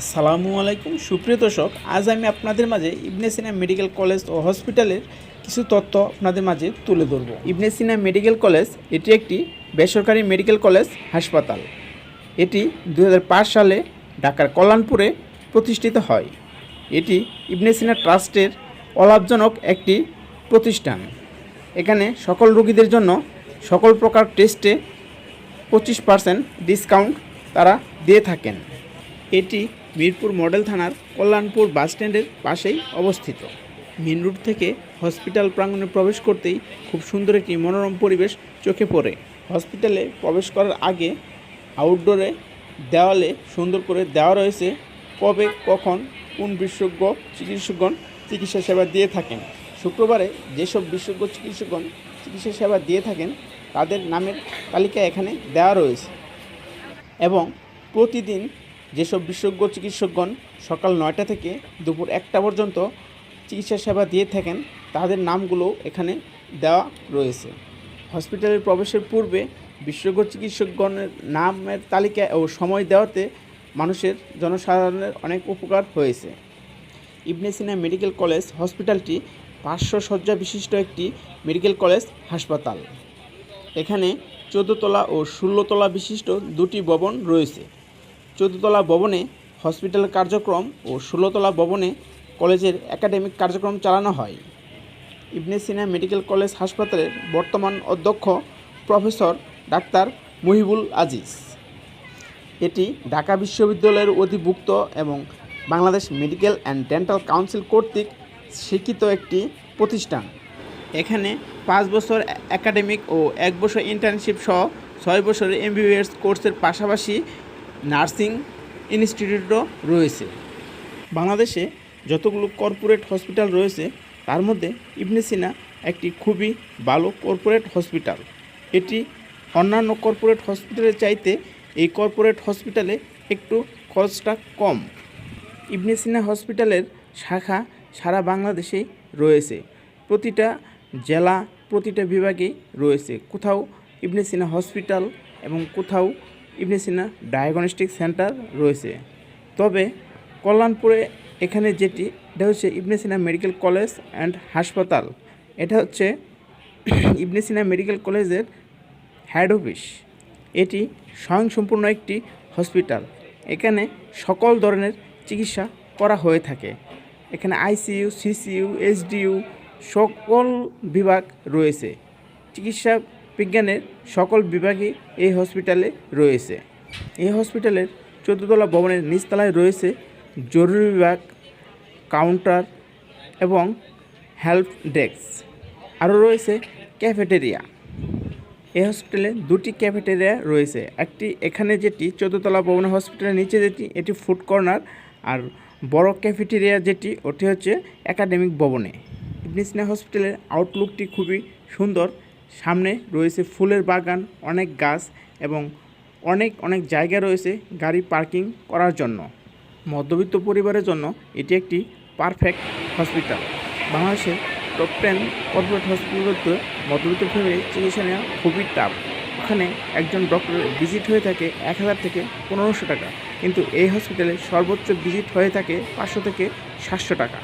আসসালামু আলাইকুম। সুপ্রিয় দর্শক, আজ আমি আপনাদের মাঝে ইবনে সিনা মেডিকেল কলেজ ও হসপিটালের কিছু তথ্য আপনাদের মাঝে তুলে ধরব। ইবনে সিনা মেডিকেল কলেজ, এটি একটি বেসরকারি মেডিকেল কলেজ হাসপাতাল। এটি দু হাজার পাঁচ সালে ঢাকার কল্যাণপুরে প্রতিষ্ঠিত হয়। এটি ইবনে সিনা ট্রাস্টের অলাভজনক একটি প্রতিষ্ঠান। এখানে সকল রোগীদের জন্য সকল প্রকার টেস্টে পঁচিশ পার্সেন্ট ডিসকাউন্ট তারা দিয়ে থাকেন। এটি মিরপুর মডেল থানার কল্যাণপুর বাস স্ট্যান্ডের পাশেই অবস্থিত। মেন রোড থেকে হসপিটাল প্রাঙ্গণে প্রবেশ করতেই খুব সুন্দর একটি মনোরম পরিবেশ চোখে পড়ে। হসপিটালে প্রবেশ করার আগে আউটডোরে দেওয়ালে সুন্দর করে দেওয়া রয়েছে কবে, কখন, কোন বিশেষজ্ঞ, চিকিৎসকগণ চিকিৎসা সেবা দিয়ে থাকেন। শুক্রবারে যেসব বিশেষজ্ঞ, চিকিৎসকগণ চিকিৎসা সেবা দিয়ে থাকেন, তাদের নামের তালিকা এখানে দেওয়া রয়েছে। এবং প্রতিদিন যেসব বিশেষজ্ঞ চিকিৎসকগণ সকাল নয়টা থেকে দুপুর একটা পর্যন্ত চিকিৎসা সেবা দিয়ে থাকেন, তাদের নামগুলো এখানে দেওয়া রয়েছে। হসপিটালের প্রবেশের পূর্বে বিশেষজ্ঞ চিকিৎসকগণের নামের তালিকা ও সময় দেওয়াতে মানুষের জনসাধারণের অনেক উপকার হয়েছে। ইবনে সিনা মেডিকেল কলেজ হসপিটালটি পাঁচশো শয্যা বিশিষ্ট একটি মেডিকেল কলেজ হাসপাতাল। এখানে চোদ্দোতলা ও ষোলোতলা বিশিষ্ট দুটি ভবন রয়েছে। চোদ্দতলা ভবনে হসপিটাল কার্যক্রম ও ষোলোতলা ভবনে কলেজের একাডেমিক কার্যক্রম চালানো হয়। ইবনে সিনা মেডিকেল কলেজ হাসপাতালের বর্তমান অধ্যক্ষ প্রফেসর ডাক্তার মহিবুল আজিজ। এটি ঢাকা বিশ্ববিদ্যালয়ের অধিভুক্ত এবং Bangladesh medical and dental council কর্তৃক স্বীকৃত একটি প্রতিষ্ঠান। এখানে পাঁচ বছর একাডেমিক ও এক বছর ইন্টার্নশিপ সহ ছয় বছরের এমবিবিএস কোর্সের পাশাপাশি নার্সিং ইনস্টিটিউটও রয়েছে। বাংলাদেশে যতগুলো কর্পোরেট হসপিটাল রয়েছে, তার মধ্যে ইবনে সিনা একটি খুবই ভালো কর্পোরেট হসপিটাল। এটি অন্যান্য কর্পোরেট হসপিটালের চাইতে এই কর্পোরেট হসপিটালে একটু খরচটা কম। ইবনে সিনা হসপিটালের শাখা সারা বাংলাদেশেই রয়েছে। প্রতিটা জেলা, প্রতিটা বিভাগেই রয়েছে। কোথাও ইবনে সিনা হসপিটাল এবং কোথাও ইবনে সিনা ডায়াগনস্টিক সেন্টার রয়েছে। তবে কল্যাণপুরে এখানে যেটি, এটা হচ্ছে Ibne Sina medical college and হাসপাতাল। এটা হচ্ছে ইবনে সিনা মেডিকেল কলেজের হেড অফিস। এটি স্বয়ংসম্পূর্ণ একটি হসপিটাল। এখানে সকল ধরনের চিকিৎসা করা হয়ে থাকে। এখানে আইসিইউ, সিসিইউ, এসডিইউ সকল বিভাগ রয়েছে। চিকিৎসা বিজ্ঞানের সকল বিভাগই এই হসপিটালে রয়েছে। এই হসপিটালের চোদ্দতলা ভবনের নিচতলায় রয়েছে জরুরি বিভাগ, কাউন্টার এবং হেল্প ডেস্ক। আরও রয়েছে ক্যাফেটেরিয়া। এই হসপিটালে দুটি ক্যাফেটেরিয়া রয়েছে। একটি এখানে যেটি চোদ্দতলা ভবনের হসপিটালের নিচে যেটি, এটি ফুড কর্নার। আর বড় ক্যাফেটেরিয়া যেটি, ওটি হচ্ছে একাডেমিক ভবনে। ইবনিসিনা হসপিটালের আউটলুকটি খুবই সুন্দর। সামনে রয়েছে ফুলের বাগান, অনেক গাছ এবং অনেক অনেক জায়গা রয়েছে গাড়ি পার্কিং করার জন্য। মধ্যবিত্ত পরিবারের জন্য এটি একটি পারফেক্ট হসপিটাল। বাংলাদেশের টপ টেন কর্পোরেট হসপিটালগুলোতে মধ্যবিত্ত ফ্যামিলি চিকিৎসা নেওয়া খুবই টাফ ওখানে একজন ডক্টরের ভিজিট হয়ে থাকে এক হাজার থেকে পনেরোশো টাকা। কিন্তু এই হসপিটালে সর্বোচ্চ ভিজিট হয়ে থাকে পাঁচশো থেকে সাতশো টাকা।